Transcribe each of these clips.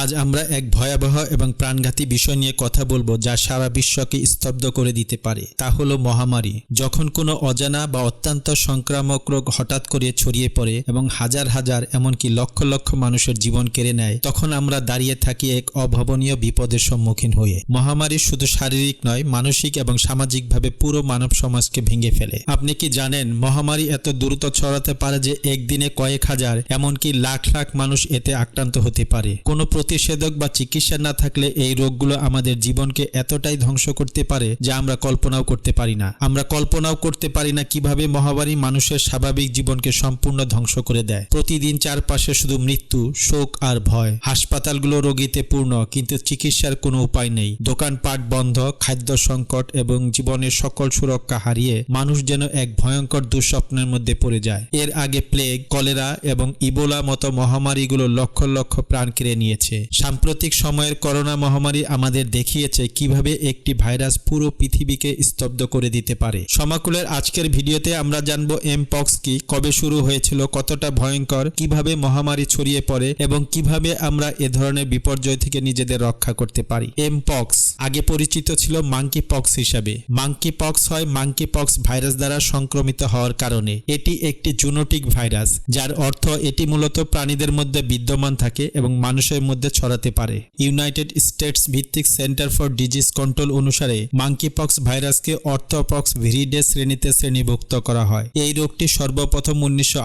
আজ আমরা এক ভয়াবহ এবং প্রাণঘাতী বিষয় নিয়ে কথা বলব যা সারা বিশ্বকে স্তব্ধ করে দিতে পারে। তা হলো মহামারী। যখন কোনো অজানা বা অত্যন্ত সংক্রামক রোগ হঠাৎ করে ছড়িয়ে পড়ে এবং হাজার হাজার এমনকি লক্ষ লক্ষ মানুষের জীবন কেড়ে নেয়, তখন আমরা দাঁড়িয়ে থাকি এক অভাবনীয় বিপদের সম্মুখীন হয়ে। মহামারী শুধু শারীরিক নয়, মানসিক এবং সামাজিকভাবে পুরো মানব সমাজকে ভেঙে ফেলে। আপনি কি জানেন, মহামারী এত দ্রুত ছড়াতে পারে যে একদিনে কয়েক হাজার, এমনকি লাখ লাখ মানুষ এতে আক্রান্ত হতে পারে? কোনো প্রতিষেধক বা চিকিৎসা না থাকলে এই রোগগুলো আমাদের জীবনকে এতটাই ধ্বংস করতে পারে যা আমরা কল্পনাও করতে পারি না। আমরা কল্পনাও করতে পারি না কীভাবে মহামারী মানুষের স্বাভাবিক জীবনকে সম্পূর্ণ ধ্বংস করে দেয়। প্রতিদিন চারপাশে শুধু মৃত্যু, শোক আর ভয়। হাসপাতালগুলো রোগীতে পূর্ণ, কিন্তু চিকিৎসার কোনো উপায় নেই। দোকানপাট বন্ধ, খাদ্য সংকট এবং জীবনের সকল সুরক্ষা হারিয়ে মানুষ যেন এক ভয়ঙ্কর দুঃস্বপ্নের মধ্যে পড়ে যায়। এর আগে প্লেগ, কলেরা এবং ইবোলা মতো মহামারীগুলো লক্ষ লক্ষ প্রাণ কেড়ে নিয়েছে। সাম্প্রতিক সময়ের করোনা মহামারী আমাদের দেখিয়েছে কীভাবে একটি ভাইরাস পুরো পৃথিবীকে স্তব্ধ করে দিতে পারে। সমাকুলের আজকের ভিডিওতে আমরা জানব এমপক্স কি, কবে শুরু হয়েছিল, কতটা ভয়ঙ্কর, কীভাবে মহামারী ছড়িয়ে পড়ে এবং কীভাবে আমরা এ ধরনের বিপর্যয় থেকে নিজেদের রক্ষা করতে পারি। এমপক্স আগে পরিচিত ছিল মাঙ্কি পক্স হিসাবে। মাঙ্কি পক্স হয় মাঙ্কি পক্স ভাইরাস দ্বারা সংক্রমিত হওয়ার কারণে। এটি একটি জুনোটিক ভাইরাস, যার অর্থ এটি মূলত প্রাণীদের মধ্যে বিদ্যমান থাকে এবং মানুষের মধ্যে ছড়াতে পারে। ইউনাইটেড স্টেটস ভিত্তিক সেন্টার ফর ডিজিজ কন্ট্রোল অনুসারে মাঙ্কি পক্স ভাইরাসকে অর্থোপক্স ভিরিডে শ্রেণীতে শ্রেণীভুক্ত করা হয়। এই রোগটি সর্বপ্রথম উনিশশো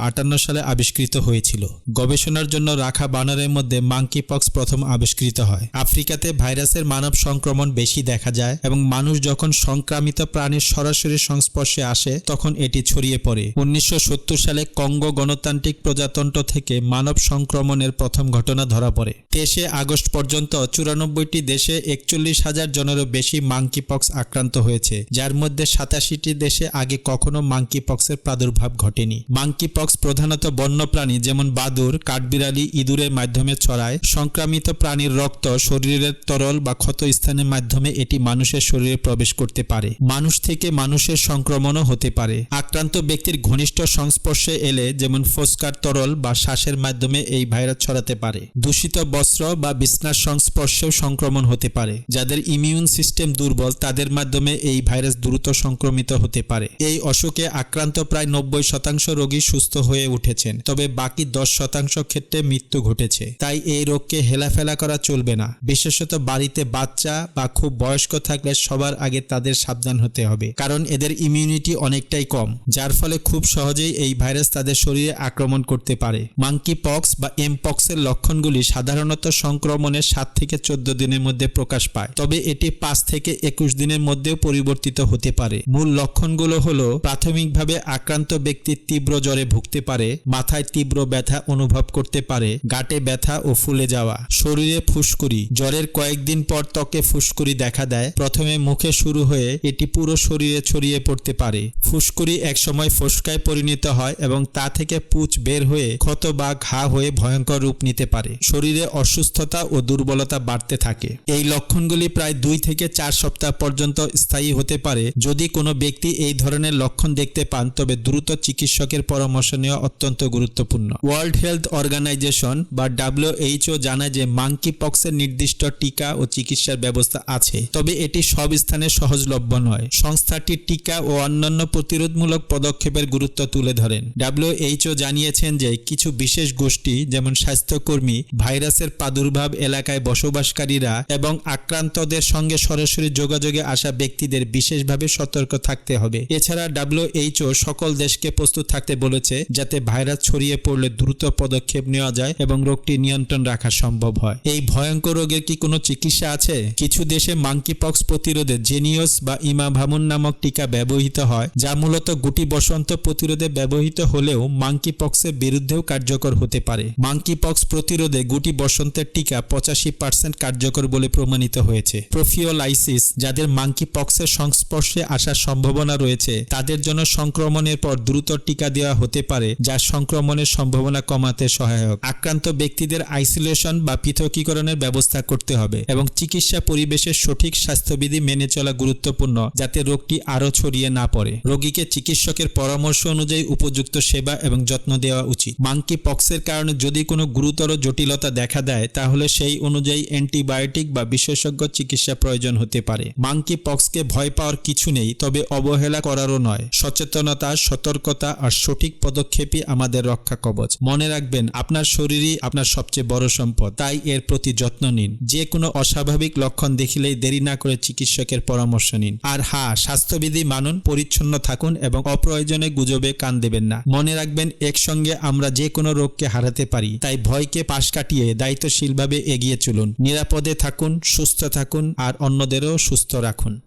সালে আবিষ্কৃত হয়েছিল। গবেষণার জন্য রাখা বানরের মধ্যে মাঙ্কি পক্স প্রথম আবিষ্কৃত হয়। আফ্রিকাতে ভাইরাসের মানব সংক্রমণ বেশি দেখা যায় এবং মানুষ যখন সংক্রামিত প্রাণীর সরাসরি সংস্পর্শে আসে, তখন এটি ছড়িয়ে পড়ে। উনিশশো সত্তর সালে কঙ্গো গণতান্ত্রিক প্রজাতন্ত্র থেকে মানব সংক্রমণের প্রথম ঘটনা ধরা পড়ে। তেইশে আগস্ট পর্যন্ত চুরানব্বইটি দেশে একচল্লিশ হাজার জনেরও বেশি মাঙ্কি পক্স আক্রান্ত হয়েছে, যার মধ্যে সাতাশিটি দেশে আগে কখনো মাঙ্কি পক্সের প্রাদুর্ভাব ঘটেনি। মাঙ্কি পক্স প্রধানত বন্যপ্রাণী যেমন বাদুর, কাঠবিড়ালি, ইঁদুরের মাধ্যমে ছড়ায়, সংক্রামিত প্রাণীর রক্ত শরীরের তরল বা ক্ষত স্থানের মাধ্যমে এটি মানুষের শরীরে প্রবেশ করতে পারে। মানুষ থেকে মানুষের সংক্রমণও হতে পারে। আক্রান্ত ব্যক্তির ঘনিষ্ঠ সংস্পর্শে এলে যেমন ফোস্কার তরল বা শ্বাসের মাধ্যমে এই ভাইরাস ছড়াতে পারে। দূষিত বস্ত্র বা বিছনার সংস্পর্শেও সংক্রমণ হতে পারে। যাদের ইমিউন সিস্টেম দুর্বল, তাদের মাধ্যমে এই ভাইরাস দ্রুত সংক্রমিত হতে পারে। এই অসুখে আক্রান্ত প্রায় নব্বই শতাংশ রোগী সুস্থ হয়ে উঠেছেন, তবে বাকি দশ শতাংশ ক্ষেত্রে মৃত্যু ঘটেছে। তাই এই রোগকে হেলাফেলা করা চলবে না। বিশেষত বাড়িতে বাচ্চা বা খুব বয়স্ক থাকলে সবার আগে তাদের সাবধান হতে হবে, কারণ এদের ইমিউনিটি অনেকটাই কম, যার ফলে খুব সহজেই এই ভাইরাস তাদের শরীরে আক্রমণ করতে পারে। মাঙ্কি পক্স বা এম পক্সের লক্ষণগুলি সাধারণত সংক্রমণের সাত থেকে চোদ্দ দিনের মধ্যে প্রকাশ পায়। তবে এটি পাঁচ থেকে একুশ দিনের মধ্যেও পরিবর্তিত হতে পারে। মূল লক্ষণগুলো হলো, প্রাথমিকভাবে আক্রান্ত ব্যক্তি তীব্র জ্বরে ভুগতে পারে, মাথায় তীব্র ব্যথা অনুভব করতে পারে, গাটে ব্যথা ও ফুলে যাওয়া, শরীরে ফুসকুড়ি, জ্বরের কয়েকদিন পর ত্বকে ফুসকুড়ি দেখা দেয়, প্রথমে মুখে শুরু হয়ে এটি পুরো শরীরে ছড়িয়ে পড়তে পারে। ফুসকুড়ি একসময় ফোসকায় পরিণত হয় এবং তা থেকে পুচ বের হয়ে ক্ষত বা ঘা হয়ে ভয়ঙ্কর রূপ নিতে পারে। শরীরে অসুস্থতা ও দুর্বলতা বাড়তে থাকে। এই লক্ষণগুলি প্রায় দুই থেকে চার সপ্তাহ পর্যন্ত স্থায়ী হতে পারে। যদি কোনো ব্যক্তি এই ধরনের লক্ষণ দেখতে পান, তবে দ্রুত চিকিৎসকের পরামর্শ নেওয়া অত্যন্ত গুরুত্বপূর্ণ। ওয়ার্ল্ড হেলথ অর্গানাইজেশন বা ডাব্লিউএইচও জানায় যে মাঙ্কি পক্সের নির্দিষ্ট টিকা ও চিকিৎসার ব্যবস্থা আছে। তবে এটি সব স্থানে সহজলভ্য নয়। সংস্থাটি টিকা ও অন্যান্য প্রতিরোধমূলক পদক্ষেপের গুরুত্ব তুলে ধরেন। ডাব্লিউএইচও জানিয়েছেন যে কিছু বিশেষ গোষ্ঠী, যেমন স্বাস্থ্যকর্মী, ভাইরাসের প্রাদুর্ভাব এলাকায় বসবাসকারীরা এবং আক্রান্তদের সঙ্গে সরাসরি যোগাযোগে আসা ব্যক্তিদের বিশেষভাবে সতর্ক থাকতে হবে। এছাড়া ডাব্লিউএইচও সকল দেশকে প্রস্তুত থাকতে বলেছে যাতে ভাইরাস ছড়িয়ে পড়লে দ্রুত পদক্ষেপ নেওয়া যায় এবং রোগটি নিয়ন্ত্রণ রাখা সম্ভব হয়। এই ভয়ঙ্কর রোগের কি কোনো চিকিৎসা আছে? কিছু দেশে মাঙ্কি পক্স প্রতিরোধে জেনিয়স বা ইমা ইমাভামুন নামক টিকা ব্যবহৃত হয়, যা মূলত গুটি বসন্ত প্রতিরোধে ব্যবহৃত হলেও মাঙ্কি পক্সের বিরুদ্ধেও কার্যকর হতে পারে। মাঙ্কি পক্স প্রতিরোধে গুটি বসন্তের টিকা পঁচাশি পার্সেন্ট কার্যকর বলে প্রমাণিত হয়েছে। প্রোফিওলাইসিস, যাদের মাঙ্কি পক্সের সংস্পর্শে আসার সম্ভাবনা রয়েছে, তাদের জন্য সংক্রমণের পর দ্রুত টিকা দেওয়া হতে পারে, যা সংক্রমণের সম্ভাবনা কমাতে সহায়ক। আক্রান্ত ব্যক্তিদের আইসোলেশন বা পৃথকীকরণের ব্যবস্থা করতে হবে এবং চিকিৎসা পরিবেশের সঠিক স্বাস্থ্যবিধি মেনে চলা গুরুত্বপূর্ণ, যাতে রোগটি আরও ছড়িয়ে না পড়ে। রোগীকে চিকিৎসকের পরামর্শ অনুযায়ী উপযুক্ত সেবা এবং যত্ন দেওয়া উচিত। মাংকি পক্সের কারণে যদি কোনো গুরুতর জটিলতা দেখা দেয় দেয় তাহলে সেই অনুযায়ী অ্যান্টিবায়োটিক বা বিশেষজ্ঞ চিকিৎসা প্রয়োজন হতে পারে। মাঙ্কি পক্সকে ভয় পাওয়ার কিছু নেই, তবে অবহেলা করারও নয়। সচেতনতা, সতর্কতা আর সঠিক পদক্ষেপই আমাদের রক্ষা কবচ। মনে রাখবেন, আপনার শরীরই আপনার সবচেয়ে বড় সম্পদ। তাই এর প্রতি যত্ন নিন। যে কোনো অস্বাভাবিক লক্ষণ দেখিলেই দেরি না করে চিকিৎসকের পরামর্শ নিন। আর হ্যাঁ স্বাস্থ্যবিধি মানুন, পরিচ্ছন্ন থাকুন এবং অপ্রয়োজনে গুজবে কান দেবেন না। মনে রাখবেন, একসঙ্গে আমরা যে কোনো রোগকে হারাতে পারি। তাই ভয়কে পাশ কাটিয়ে দায়িত্বশীলভাবে এগিয়ে চলুন। নিরাপদে থাকুন সুস্থ থাকুন আর অন্যদেরও সুস্থ রাখুন।